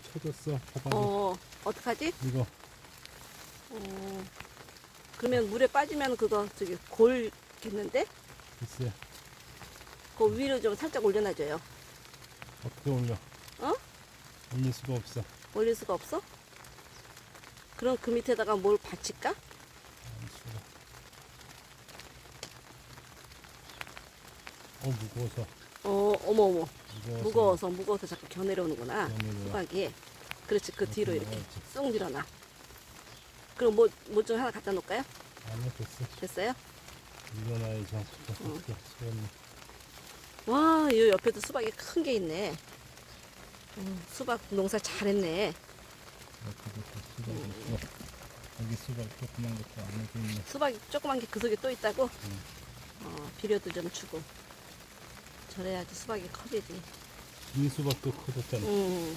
쳐졌어. 봐봐. 어, 어떡하지? 이거 어, 그러면 물에 빠지면 그거 저기 골겠는데? 글쎄 그 위로 좀 살짝 올려놔줘요. 어떻게 올려? 어? 올릴 수가 없어. 올릴 수가 없어? 그럼 그 밑에다가 뭘 받칠까? 어 무거워서. 어, 어머, 어머. 무거워서. 무거워서, 무거워서 자꾸 겨내려오는구나. 겨내려와. 수박이. 그렇지, 그 뒤로 이렇게. 쑥 밀어놔. 그럼 뭐, 뭐 좀 하나 갖다 놓을까요? 아니야 됐어. 됐어요? 밀어놔야지. 어. 소원이. 와, 이 옆에도 수박이 큰 게 있네. 음, 수박 농사 잘했네. 수박 있고. 여기 수박 조그만 것도 있네. 수박이 조그만 게 그 속에 또 있다고? 어, 비료도 좀 주고. 저래야지 수박이 커지지. 이 수박도 커졌잖아. 음,